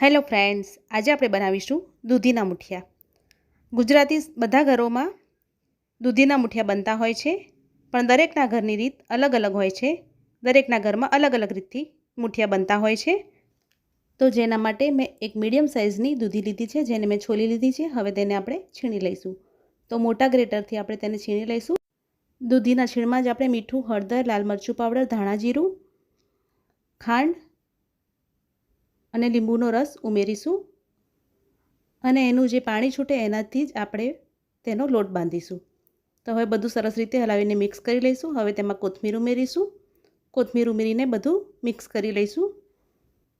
Hello friends, આજે આપણે બનાવીશું દૂધીના મુઠિયા. ગુજરાતી બધા ઘરોમાં દૂધીના મુઠિયા બનતા હોય છે, પણ દરેકના ઘરની રીત અલગ અલગ હોય છે. દરેકના ઘરમાં અલગ અલગ રીતથી મુઠિયા બનતા હોય છે. તો જેના માટે મેં એક મીડિયમ સાઇઝની દૂધી લીધી છે, જેને મેં છોલી લીધી છે, હવે તેને આપણે છીણી લઈશું. તો મોટા ગ્રેટરથી આપણે તેને છીણી લઈશું. દૂધીના છીણમાં જ આપણે મીઠું, હળદર, લાલ મરચું પાવડર, ધાણા જીરું, ખાંડ અને લીંબુનો રસ ઉમેરીશું. અને એનું જે પાણી છૂટે એનાથી જ આપણે તેનો લોટ બાંધીશું. તો હવે બધું સરસ રીતે હલાવીને મિક્સ કરી લઈશું. હવે તેમાં કોથમીર ઉમેરીશું. કોથમીર ઉમેરીને બધું મિક્સ કરી લઈશું.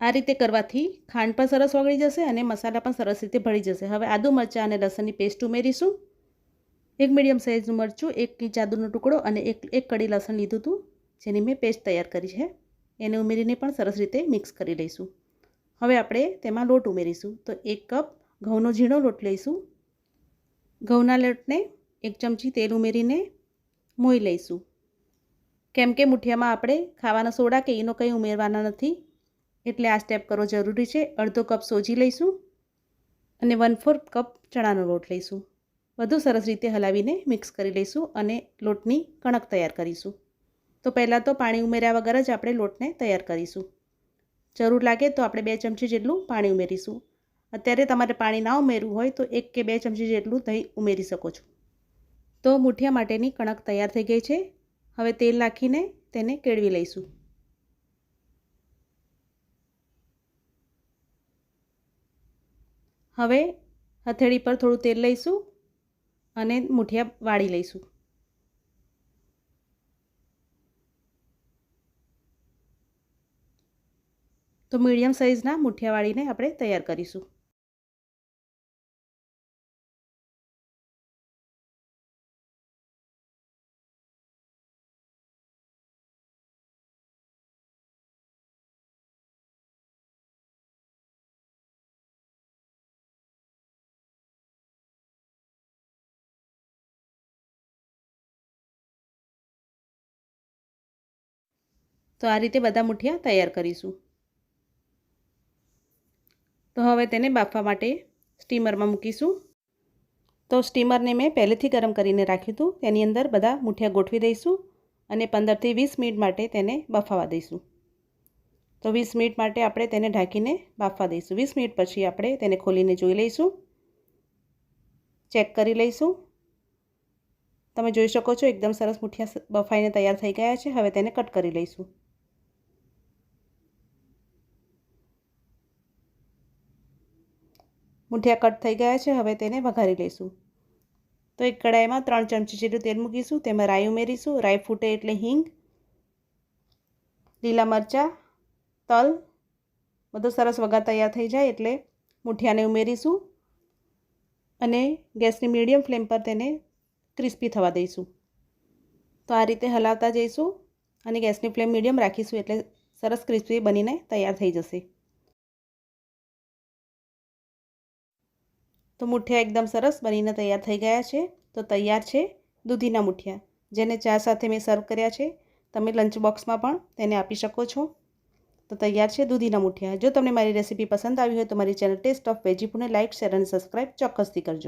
આ રીતે કરવાથી ખાંડ પણ સરસ ઓગળી જશે અને મસાલા પણ સરસ રીતે ભળી જશે. હવે આદુ મરચાં અને લસણની પેસ્ટ ઉમેરીશું. એક મીડિયમ સાઇઝનું મરચું, એક ઇંચ આદુનો ટુકડો અને એક એક કડી લસણ લીધું હતું, જેની મેં પેસ્ટ તૈયાર કરી છે. એને ઉમેરીને પણ સરસ રીતે મિક્સ કરી લઈશું. હવે આપણે તેમાં લોટ ઉમેરીશું. તો એક કપ ઘઉંનો ઝીણો લોટ લઈશું. ઘઉંના લોટને એક ચમચી તેલ ઉમેરીને મોઈ લઈશું. કેમ કે મુઠિયામાં આપણે ખાવાના સોડા કે એનો કંઈ ઉમેરવાના નથી. એટલે આ સ્ટેપ કરવો જરૂરી છે. અડધો કપ સોજી લઈશું અને વન ફોર્થ કપ ચણાનો લોટ લઈશું. વધુ સરસ રીતે હલાવીને મિક્સ કરી લઈશું અને લોટની કણક તૈયાર કરીશું. તો પહેલાં તો પાણી ઉમેર્યા વગર જ આપણે લોટને તૈયાર કરીશું. જરૂર લાગે તો આપણે બે ચમચી જેટલું પાણી ઉમેરીશું. અત્યારે તમારે પાણી ના ઉમેરવું હોય તો એક કે બે ચમચી જેટલું દહીં ઉમેરી શકો છો. તો મૂઠિયા માટેની કણક તૈયાર થઈ ગઈ છે. હવે તેલ નાખીને તેને કેળવી લઈશું. હવે હથેળી પર થોડું તેલ લઈશું અને મૂઠિયા વાળી લઈશું. તો મીડિયમ સાઇઝના મુઠિયાવાળીને આપણે તૈયાર કરીશું. તો આ રીતે બધા મુઠિયા તૈયાર કરીશું. તો હવે તેને બાફવા માટે સ્ટીમરમાં મૂકીશું. તો સ્ટીમરને મેં પહેલેથી ગરમ કરીને રાખ્યું હતું. તેની અંદર બધા મૂઠિયા ગોઠવી દઈશું અને પંદરથી વીસ મિનિટ માટે તેને બફાવા દઈશું. તો વીસ મિનિટ માટે આપણે તેને ઢાંકીને બાફવા દઈશું. વીસ મિનિટ પછી આપણે તેને ખોલીને જોઈ લઈશું. ચેક કરી લઈશું. તમે જોઈ શકો છો, એકદમ સરસ મૂઠિયા બફાઈને તૈયાર થઈ ગયા છે. હવે તેને કટ કરી લઈશું. મુઠિયા કટ થઈ ગયા છે, હવે તેને વઘારી લઈશું. તો એક કડાઈમાં ત્રણ ચમચી જેટલું તેલ મૂકીશું, તેમાં રાઈ ઉમેરીશું. રાઈ ફૂટે એટલે હિંગ, લીલા મરચાં, તલ, બધો સરસ વઘાર તૈયાર થઈ જાય એટલે મૂઠિયાને ઉમેરીશું અને ગેસની મીડિયમ ફ્લેમ પર તેને ક્રિસ્પી થવા દઈશું. તો આ રીતે હલાવતા જઈશું અને ગેસની ફ્લેમ મીડિયમ રાખીશું એટલે સરસ ક્રિસ્પી બનીને તૈયાર થઈ જશે. તો મુઠિયા એકદમ સરસ બનીને તૈયાર થઈ ગયા છે. તો તૈયાર છે દૂધીના મુઠિયા. જેને ચા સાથે મેં સર્વ કર્યા છે. તમે લંચ બોક્સમાં પણ તેને આપી શકો છો. તો તૈયાર છે દૂધીના મુઠિયા. જો તમને મારી રેસીપી પસંદ આવી હોય તો મારી ચેનલ ટેસ્ટ ઓફ વેજીપુને લાઇક શેર અને સબસ્ક્રાઈબ ચોક્કસથી કરજો.